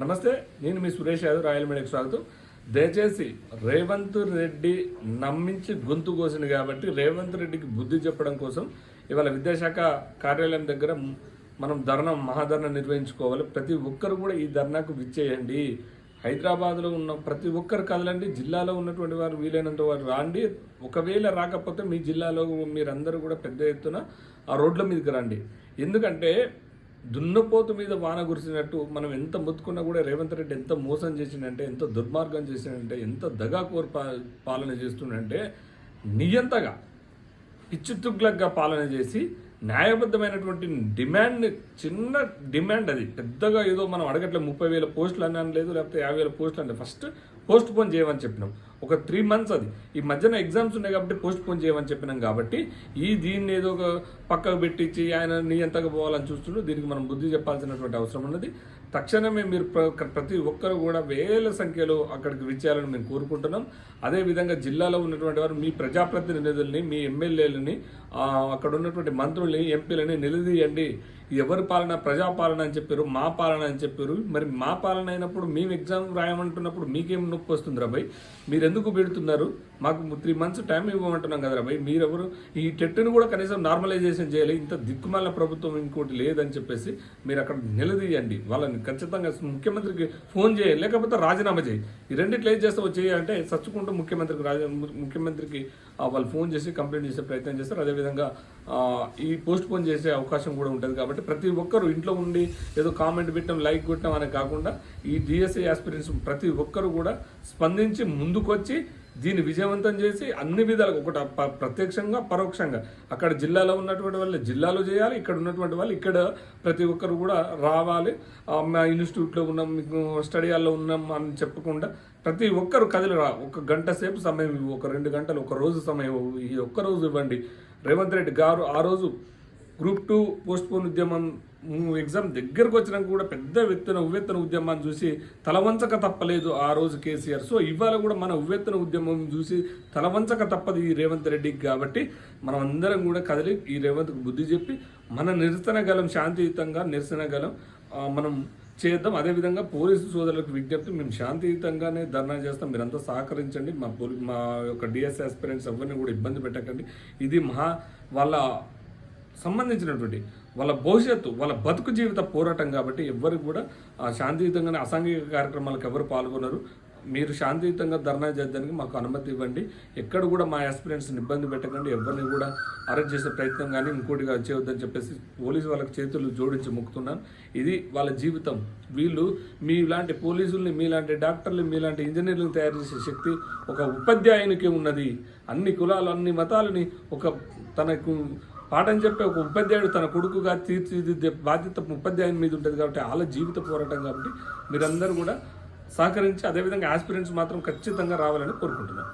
నమస్తే నేను మీ సురేష్ యాదవ్ రాయల్ మీడియాకి స్వాగతం. దయచేసి రేవంత్ రెడ్డి నమ్మించి గొంతు కోసింది కాబట్టి రేవంత్ రెడ్డికి బుద్ధి చెప్పడం కోసం ఇవాళ విద్యాశాఖ కార్యాలయం దగ్గర మనం ధర్నా మహాధర్నా నిర్వహించుకోవాలి. ప్రతి ఒక్కరు కూడా ఈ ధర్నాకు విచ్చేయండి. హైదరాబాద్లో ఉన్న ప్రతి ఒక్కరు కదలండి. జిల్లాలో ఉన్నటువంటి వారు వీలైనంత వారు రాండి. ఒకవేళ రాకపోతే మీ జిల్లాలో మీరందరూ కూడా పెద్ద ఎత్తున ఆ రోడ్ల మీదకి రండి. ఎందుకంటే దున్నపోతు మీద వాన కురిసినట్టు మనం ఎంత మొత్తుకున్నా కూడా రేవంత్ రెడ్డి ఎంత మోసం చేసిండంటే ఎంత దుర్మార్గం చేసిండంటే ఎంత దగాకోర్ పా పాలన చేస్తుండంటే నియంతగా పిచ్చితుగ్లగ్గా పాలన చేసి న్యాయబద్ధమైనటువంటి డిమాండ్ చిన్న డిమాండ్ అది. పెద్దగా ఏదో మనం అడగట్లే ముప్పై వేల పోస్టులు అని లేదు లేకపోతే యాభై వేల పోస్టులు అంటే ఫస్ట్ పోస్ట్ పోన్ చేయమని చెప్పినాం. ఒక త్రీ మంత్స్ అది. ఈ మధ్యన ఎగ్జామ్స్ ఉన్నాయి కాబట్టి పోస్ట్ పోన్ చేయమని చెప్పినాం కాబట్టి ఈ దీన్ని ఏదో ఒక పక్కకు పెట్టించి ఆయన నీ ఎంతగా పోవాలని చూస్తుండ్రు దీనికి మనం బుద్ధి చెప్పాల్సినటువంటి అవసరం ఉన్నది. తక్షణమే మీరు ప్ర- ప్రతి ఒక్కరు కూడా వేల సంఖ్యలో అక్కడికి విచ్చేయాలని మేము కోరుకుంటున్నాం. అదేవిధంగా జిల్లాలో ఉన్నటువంటి వారు మీ ప్రజాప్రతినిధుల్ని మీ ఎమ్మెల్యేలని అక్కడ ఉన్నటువంటి మంత్రుల్ని ఎంపీలని నిలదీయండి. ఎవరి పాలన ప్రజాపాలన అని చెప్పారు మా పాలన అని చెప్పారు. మరి మా పాలన అయినప్పుడు మేము ఎగ్జామ్ రాయమంటున్నప్పుడు మీకేం నొప్పి వస్తుంది రాబాయ్ మీరు ఎందుకు పెడుతున్నారు మాకు త్రీ మంత్స్ టైం ఇవ్వమంటున్నాం కదా రాబాయ్ మీరెవరు? ఈ టెట్ను కూడా కనీసం నార్మలైజేషన్ చేయాలి. ఇంత దిక్కుమాల ప్రభుత్వం ఇంకోటి లేదని చెప్పేసి మీరు అక్కడ నిలదీయండి. వాళ్ళని ఖచ్చితంగా ముఖ్యమంత్రికి ఫోన్ చేయాలి. లేకపోతే రాజీనామా చేయి. ఈ రెండిట్లో ఏం చేస్తావో అంటే చచ్చుకుంటూ ముఖ్యమంత్రికి రాజ ముఖ్యమంత్రికి వాళ్ళు ఫోన్ చేసి కంప్లైంట్ చేసే ప్రయత్నం చేస్తారు. అదేవిధంగా ఈ పోస్ట్ పోన్ చేసే అవకాశం కూడా ఉంటుంది కాబట్టి ప్రతి ఒక్కరు ఇంట్లో ఉండి ఏదో కామెంట్ పెట్టడం లైక్ కొట్టడం అనే కాకుండా ఈ డిఎస్ఏ ఆస్పిరెంట్స్ ప్రతి ఒక్కరు కూడా స్పందించి ముందుకొచ్చి దీన్ని విజయవంతం చేసి అన్ని విధాలుగా ఒకటి ప్రత్యక్షంగా పరోక్షంగా. అక్కడ జిల్లాలో ఉన్నటువంటి వాళ్ళు జిల్లాలో చేయాలి ఇక్కడ ఉన్నటువంటి వాళ్ళు ఇక్కడ ప్రతి ఒక్కరు కూడా రావాలి. మా ఇన్స్టిట్యూట్లో ఉన్నాం మీకు స్టడీ హాల్లో ఉన్నాం అని చెప్పకుండా ప్రతి ఒక్కరు కదిలి రా. ఒక గంట సేపు సమయం ఇవ్వు ఒక రెండు గంటలు ఒక రోజు సమయం ఇవ్వు. ఈ ఒక్క రోజు ఇవ్వండి. రేవంత్ రెడ్డి గారు ఆ రోజు గ్రూప్ టూ పోస్ట్ పోన్ ఉద్యమం ఎగ్జామ్ దగ్గరకు వచ్చినాక కూడా పెద్ద ఎత్తున ఉవ్వెత్తన ఉద్యమాన్ని చూసి తలవంచక తప్పలేదు ఆ రోజు కేసీఆర్. సో ఇవాళ కూడా మన ఉవ్వెత్తన ఉద్యమం చూసి తలవంచక తప్పదు ఈ రేవంత్ రెడ్డికి కాబట్టి మనం అందరం కూడా కదిలి ఈ రేవంత్కు బుద్ధి చెప్పి మన నిరసన గలం శాంతియుతంగా నిరసన గలం మనం చేద్దాం. అదేవిధంగా పోలీసు సోదరులకు విజ్ఞప్తి మేము శాంతియుతంగానే ధర్నా చేస్తాం. మీరంతా సహకరించండి. మా పోలీ మా యొక్క డిఎస్ ఆస్పిరెంట్స్ ఎవరిని కూడా ఇబ్బంది పెట్టకండి. ఇది మహా వాళ్ళ సంబంధించినటువంటి వాళ్ళ భవిష్యత్తు వాళ్ళ బతుకు జీవిత పోరాటం కాబట్టి ఎవ్వరికి కూడా ఆ శాంతియుతంగానే అసాంఘిక కార్యక్రమాలకు ఎవరు పాల్గొనరు. మీరు శాంతియుతంగా ధర్నా చేద్దానికి మాకు అనుమతి ఇవ్వండి. ఎక్కడ కూడా మా ఆస్పిరెంట్స్ని ఇబ్బంది పెట్టకండి. ఎవరిని కూడా అరెస్ట్ చేసే ప్రయత్నం కానీ ఇంకోటిగా చేయొద్దని చెప్పేసి పోలీసు వాళ్ళకి చేతులు జోడించి మొక్కుతున్నాను ఇది వాళ్ళ జీవితం. వీళ్ళు మీలాంటి పోలీసుల్ని మీలాంటి డాక్టర్లు మీలాంటి ఇంజనీర్లను తయారు చేసే శక్తి ఒక ఉపాధ్యాయునికి ఉన్నది. అన్ని కులాలు అన్ని మతాలని ఒక తనకు పాఠం చెప్పే ఒక ఉపాధ్యాయుడు తన కొడుకుగా తీర్చిదిద్దే బాధ్యత ఉపాధ్యాయుని మీద ఉంటుంది కాబట్టి వాళ్ళ జీవిత పోరాటం కాబట్టి మీరందరూ కూడా సహకరించి అదేవిధంగా ఆస్పిరెంట్స్ మాత్రం ఖచ్చితంగా రావాలని కోరుకుంటున్నాను